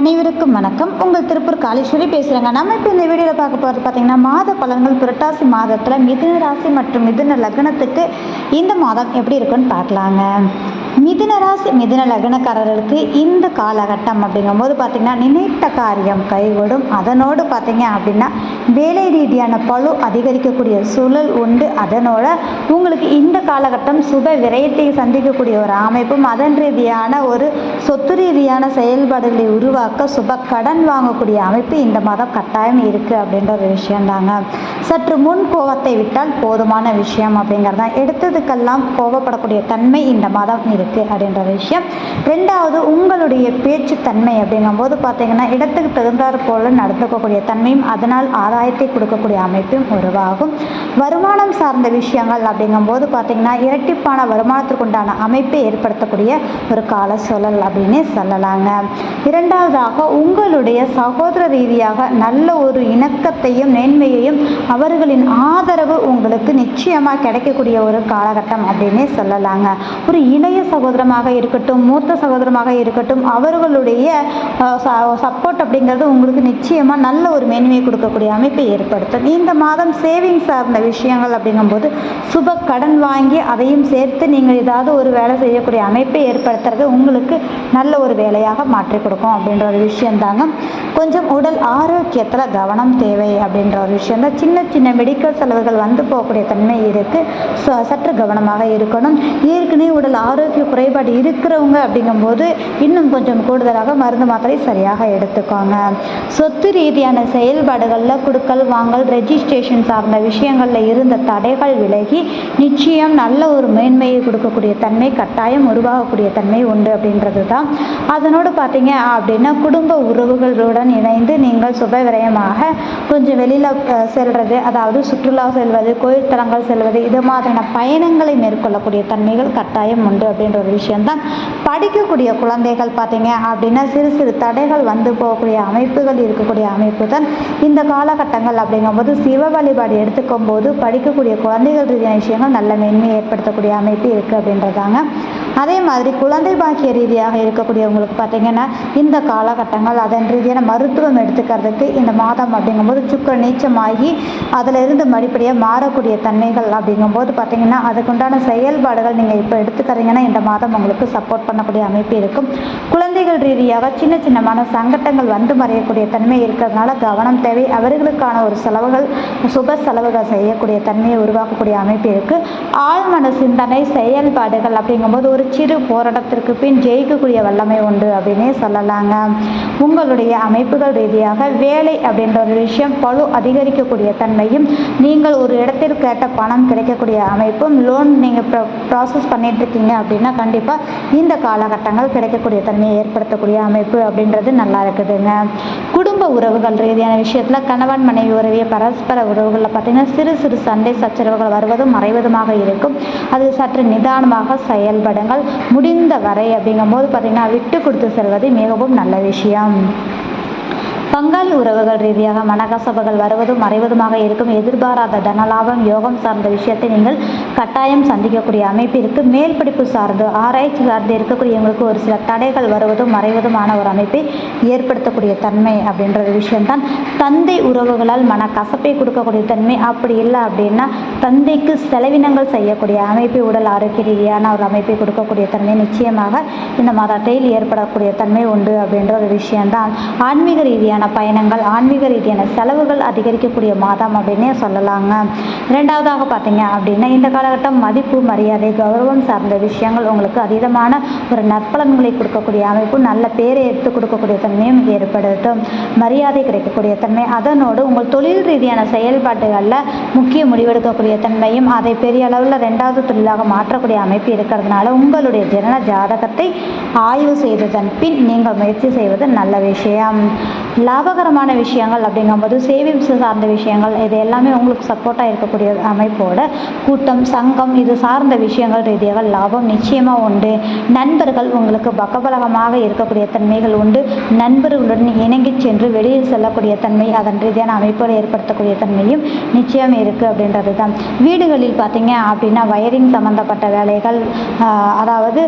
அனைவருக்கும் வணக்கம். உங்கள் திருப்பூர் காளீஸ்வரி பேசுகிறேங்க நம்ம இப்போ இந்த வீடியோவில் பார்க்க போகிறது பார்த்திங்கன்னா மாத பலன்கள் புரட்டாசி மாதத்தில் மிதுன ராசி மற்றும் மிதுன லக்னத்துக்கு இந்த மாதம் எப்படி இருக்குன்னு பார்க்கலாங்க. மிதுன ராசி மிதுன லக்னக்காரர்களுக்கு இந்த காலகட்டம் அப்படிங்கும்போது பார்த்தீங்கன்னா நினைத்த காரியம் கைவிடும். அதனோடு பார்த்தீங்க அப்படின்னா வேலை ரீதியான பளு அதிகரிக்கக்கூடிய சூழல் உண்டு. அதனோட உங்களுக்கு இந்த காலகட்டம் சுப விரயத்தை சந்திக்கக்கூடிய ஒரு அமைப்பும் அதன் ரீதியான ஒரு சொத்து ரீதியான செயல்பாடுகளை உருவாக்க சுப கடன் வாங்கக்கூடிய அமைப்பு இந்த மாதம் கட்டாயம் இருக்குது அப்படின்ற ஒரு விஷயம்தாங்க. சற்று முன் கோபத்தை விட்டால் போதுமான விஷயம் அப்படிங்கிறது தான் எடுத்ததுக்கெல்லாம் கோபப்படக்கூடிய தன்மை இந்த மாதம் இருக்குது அப்படின்ற விஷயம். ரெண்டாவது உங்களுடைய பேச்சு தன்மை அப்படிங்கும் போது பார்த்தீங்கன்னா இடத்துக்கு தகுந்தாறு போல நடந்துக்கக்கூடிய தன்மையும் அதனால் ஆதாயத்தை கொடுக்கக்கூடிய அமைப்பும் உருவாகும். வருமானம் சார்ந்த விஷயங்கள் அப்படிங்கும்போது பார்த்தீங்கன்னா இரட்டிப்பான வருமானத்திற்குண்டான அமைப்பை ஏற்படுத்தக்கூடிய ஒரு கால சூழல் அப்படின்னு சொல்லலாங்க. இரண்டாவதாக உங்களுடைய சகோதர ரீதியாக நல்ல ஒரு இணக்கத்தையும் மேன்மையையும் அவர்களின் ஆதரவு உங்களுக்கு நிச்சயமாக கிடைக்கக்கூடிய ஒரு காலகட்டம் அப்படின்னே சொல்லலாங்க. ஒரு இளைய சகோதர சகோதரமாக இருக்கட்டும் மூத்த சகோதரமாக இருக்கட்டும் அவர்களுடைய சப்போர்ட் அப்படிங்கிறது உங்களுக்கு நிச்சயமாக நல்ல ஒரு மேன்மையை கொடுக்கக்கூடிய அமைப்பை ஏற்படுத்தும். இந்த மாதம் சேவிங்ஸ் சார்ந்த விஷயங்கள் அப்படிங்கும்போது சுப கடன் வாங்கி அதையும் சேர்த்து நீங்கள் ஏதாவது ஒரு வேலை செய்யக்கூடிய அமைப்பை ஏற்படுத்துறது உங்களுக்கு நல்ல ஒரு வேலையாக மாற்றி கொடுக்கும் அப்படின்ற ஒரு விஷயந்தாங்க கொஞ்சம் உடல் ஆரோக்கியத்தில் கவனம் தேவை அப்படின்ற ஒரு விஷயம் தான். சின்ன சின்ன மெடிக்கல் செலவுகள் வந்து போகக்கூடிய தன்மை இருக்குது சற்று கவனமாக இருக்கணும். ஏற்கனவே உடல் ஆரோக்கிய குறைபாடு இருக்கிறவங்க அப்படிங்கும்போது இன்னும் கொஞ்சம் கூடுதலாக மருந்து மாத்திரை சரியாக எடுத்துக்கோங்க. சொத்து ரீதியான செயல்பாடுகளில் கொடுக்கல் வாங்கல் ரெஜிஸ்ட்ரேஷன் சார்ந்த விஷயங்களில் இருந்த தடைகள் விலகி நிச்சயம் நல்ல ஒரு மேன்மையை கொடுக்கக்கூடிய தன்மை கட்டாயம் உருவாகக்கூடிய தன்மை உண்டு அப்படின்றது தான் அதனோடு பார்த்தீங்க அப்படின்னா குடும்ப உறவுகளுடன் இணைந்து நீங்கள் சுப விரயமாக கொஞ்சம் வெளியில் செல்வது அதாவது சுற்றுலா செல்வது கோயில் தலங்கள் செல்வது இது மாதிரியான பயணங்களை மேற்கொள்ளக்கூடிய தன்மைகள் கட்டாயம் உண்டு அப்படின்ற ஒரு விஷயம்தான். படிக்கக்கூடிய குழந்தைகள் பார்த்தீங்க அப்படின்னா சிறு சிறு தடைகள் வந்து போகக்கூடிய அமைப்புகள் இருக்கக்கூடிய அமைப்பு தான் இந்த காலகட்டங்கள் அப்படிங்கும்போது சிவ வழிபாடு எடுத்துக்கும் போது படிக்கக்கூடிய குழந்தைகள் ரீதியான விஷயங்கள் நல்ல மென்மையை ஏற்படுத்தக்கூடிய அமைப்பு இருக்குது அப்படின்றதாங்க. அதே மாதிரி குழந்தை பாக்கிய ரீதியாக இருக்கக்கூடியவங்களுக்கு பார்த்தீங்கன்னா இந்த காலகட்டங்கள் அதன் ரீதியான மருத்துவம் எடுத்துக்கிறதுக்கு இந்த மாதம் அப்படிங்கும்போது சுக்கர நீச்சமாகி அதில் இருந்து மாறக்கூடிய தன்மைகள் அப்படிங்கும்போது பார்த்தீங்கன்னா அதுக்குண்டான செயல்பாடுகள் நீங்கள் இப்போ எடுத்துக்கிறீங்கன்னா இந்த மாதம் உங்களுக்கு சப்போர்ட் பண்ணக்கூடிய அமைப்பு இருக்கும். குழந்தைகள் ரீதியாக சின்ன சின்னமான சங்கட்டங்கள் வந்து மறையக்கூடிய தன்மை இருக்கிறதுனால கவனம் தேவை. அவர்களுக்கான ஒரு செலவுகள் சுப செலவுகள் செய்யக்கூடிய தன்மையை உருவாக்கக்கூடிய அமைப்பு இருக்குது ஆழ்மன சிந்தனை செயல்பாடுகள் அப்படிங்கும்போது ஒரு சிறு போராட்டத்திற்கு பின் ஜெயிக்கக்கூடிய வல்லமை உண்டு அப்படின்னே சொல்லலாங்க. உங்களுடைய அமைப்புகள் ரீதியாக வேலை அப்படின்ற ஒரு விஷயம் பழு அதிகரிக்கக்கூடிய தன்மையும் நீங்கள் ஒரு இடத்தில் கேட்ட பணம் கிடைக்கக்கூடிய அமைப்பும் லோன் நீங்கள் ப்ரா ப்ராசஸ் பண்ணிட்டு இருக்கீங்க அப்படின்னா கண்டிப்பாக இந்த காலகட்டங்கள் கிடைக்கக்கூடிய தன்மையை ஏற்படுத்தக்கூடிய அமைப்பு அப்படின்றது நல்லா இருக்குதுங்க. குடும்ப உறவுகள் ரீதியான விஷயத்தில் கணவன் மனைவி உறவிய பரஸ்பர உறவுகளில் பார்த்தீங்கன்னா சிறு சிறு சண்டை சச்சரவுகள் வருவதும் மறைவதுமாக இருக்கும். அது சற்று நிதானமாக செயல்படுங்கள். முடிந்த வரை அப்படிங்கும்போது பார்த்தீங்கன்னா விட்டு கொடுத்து செல்வது மிகவும் நல்ல விஷயம். பங்காளி உறவுகள் ரீதியாக மனக்கசப்புகள் வருவதும் மறைவதுமாக இருக்கும். எதிர்பாராத தனலாபம் யோகம் சார்ந்த விஷயத்தை நீங்கள் கட்டாயம் சந்திக்கக்கூடிய அமைப்பிற்கு மேல் படிப்பு சார்ந்து ஆராய்ச்சி சார்ந்து இருக்கக்கூடியவங்களுக்கு ஒரு சில தடைகள் வருவதும் மறைவதுமான ஒரு அமைப்பை ஏற்படுத்தக்கூடிய தன்மை அப்படின்ற ஒரு விஷயம்தான். தந்தை உறவுகளால் மனக்கசப்பை கொடுக்கக்கூடிய தன்மை அப்படி இல்லை அப்படின்னா தந்தைக்கு செலவினங்கள் செய்யக்கூடிய அமைப்பு உடல் ஆரோக்கிய ரீதியான ஒரு அமைப்பை கொடுக்கக்கூடிய தன்மை நிச்சயமாக இந்த மாதத்தில் ஏற்படக்கூடிய தன்மை உண்டு அப்படின்ற ஒரு விஷயம்தான். ஆன்மீக ரீதியான பயணங்கள் ஆன்மீக ரீதியான செலவுகள் அதிகரிக்கக்கூடிய மாதம் அப்படின்னே சொல்லலாங்க. ரெண்டாவதாக பார்த்தீங்க அப்படின்னா இந்த காலகட்டம் மதிப்பு மரியாதை கௌரவம் சார்ந்த விஷயங்கள் உங்களுக்கு அதீதமான ஒரு நற்பலன்களை கொடுக்கக்கூடிய அமைப்பு நல்ல பேரை எடுத்து கொடுக்கக்கூடிய தன்மையும் ஏற்படுத்தும் மரியாதை கிடைக்கக்கூடிய தன்மை அதனோடு உங்கள் தொழில் ரீதியான செயல்பாடுகளில் முக்கிய முடிவெடுக்கக்கூடிய தன்மையும் அதை பெரிய அளவில் ரெண்டாவது தொழிலாக மாற்றக்கூடிய அமைப்பு இருக்கிறதுனால உங்களுடைய ஜனன ஜாதகத்தை ஆய்வு செய்ததன் பின் நீங்கள் முயற்சி செய்வது நல்ல விஷயம். லாபகரமான விஷயங்கள் அப்படிங்கும்போது சேவிங்ஸ் சார்ந்த விஷயங்கள் இது எல்லாமே உங்களுக்கு சப்போர்ட்டாக இருக்கக்கூடிய அமைப்போட கூட்டம் சங்கம் இது சார்ந்த விஷயங்கள் ரீதியாக லாபம் நிச்சயமாக உண்டு. நண்பர்கள் உங்களுக்கு பக்கபலகமாக இருக்கக்கூடிய தன்மைகள் உண்டு. நண்பர்களுடன் இணங்கி சென்று வெளியில் செல்லக்கூடிய தன்மை அதன் ரீதியான அமைப்போடு ஏற்படுத்தக்கூடிய தன்மையும் நிச்சயம் இருக்குது அப்படின்றது தான் வீடுகளில் பார்த்தீங்க அப்படின்னா வயரிங் சம்மந்தப்பட்ட வேலைகள் அதாவது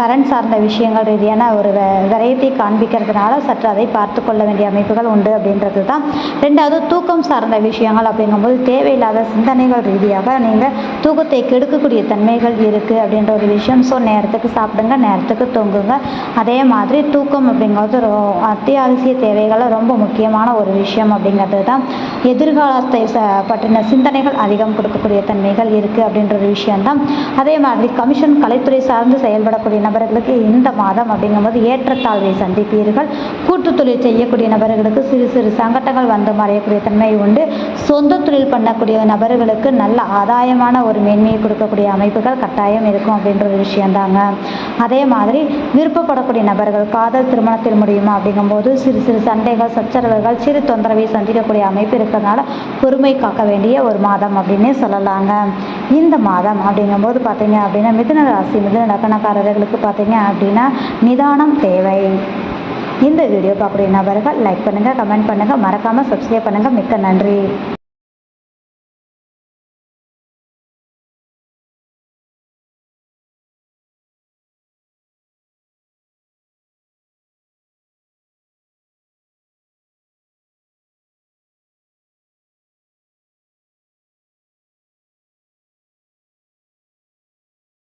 கரண்ட் சார்ந்த விஷயம் விஷயங்கள் ரீதியான ஒரு வெரைட்டி காண்பிக்கிறதுனால சற்று அதை பார்த்து கொள்ள வேண்டிய அமைப்புகள் உண்டு அப்படின்றது தான். ரெண்டாவது தூக்கம் சார்ந்த விஷயங்கள் அப்படிங்கும்போது தேவையில்லாத சிந்தனைகள் ரீதியாக நீங்கள் தூக்கத்தை கெடுக்கக்கூடிய தன்மைகள் இருக்குது அப்படின்ற ஒரு விஷயம். ஸோ நேரத்துக்கு சாப்பிடுங்க நேரத்துக்கு தூங்குங்க. அதே மாதிரி தூக்கம் அப்படிங்கிறது ரோ அத்தியாவசிய தேவைகளை ரொம்ப முக்கியமான ஒரு விஷயம் அப்படிங்கிறது தான். எதிர்காலத்தை ச பற்றின சிந்தனைகள் அதிகம் கொடுக்கக்கூடிய தன்மைகள் இருக்குது அப்படின்ற ஒரு விஷயம்தான் அதே மாதிரி கமிஷன் கலைத்துறை சார்ந்து செயல்படக்கூடிய நபர்களுக்கு இந்த மாதம் அப்படிங்கும்போது ஏற்றத்தாழ்வை சந்திப்பீர்கள். கூட்டு தொழில் செய்யக்கூடிய நபர்களுக்கு சிறு சிறு சங்கடங்கள் வந்து மறையக்கூடிய தன்மை உண்டு. சொந்த தொழில் பண்ணக்கூடிய நபர்களுக்கு நல்ல ஆதாயமான ஒரு மேன்மையை கொடுக்கக்கூடிய அமைப்புகள் கட்டாயம் இருக்கும் அப்படின்ற ஒரு விஷயந்தாங்க. அதே மாதிரி விருப்பப்படக்கூடிய நபர்கள் காதல் திருமணத்தில் முடியுமா அப்படிங்கும்போது சிறு சிறு சண்டைகள் சச்சரவுகள் சிறு தொந்தரவை சந்திக்கக்கூடிய அமைப்பு இருக்கிறதுனால பொறுமை காக்க வேண்டிய ஒரு மாதம் அப்படின்னே சொல்லலாங்க. இந்த மாதம் அப்படிங்கும்போது பார்த்தீங்க அப்படின்னா மிதுன ராசி மிதுன லக்கணக்காரர்களுக்கு பார்த்தீங்க அப்படின்னா நிதானம் தேவை. இந்த வீடியோ பார்க்குற நபர்கள் லைக் பண்ணுங்கள் கமெண்ட் பண்ணுங்கள் மறக்காமல் சப்ஸ்கிரைப் பண்ணுங்கள் மிக்க நன்றி.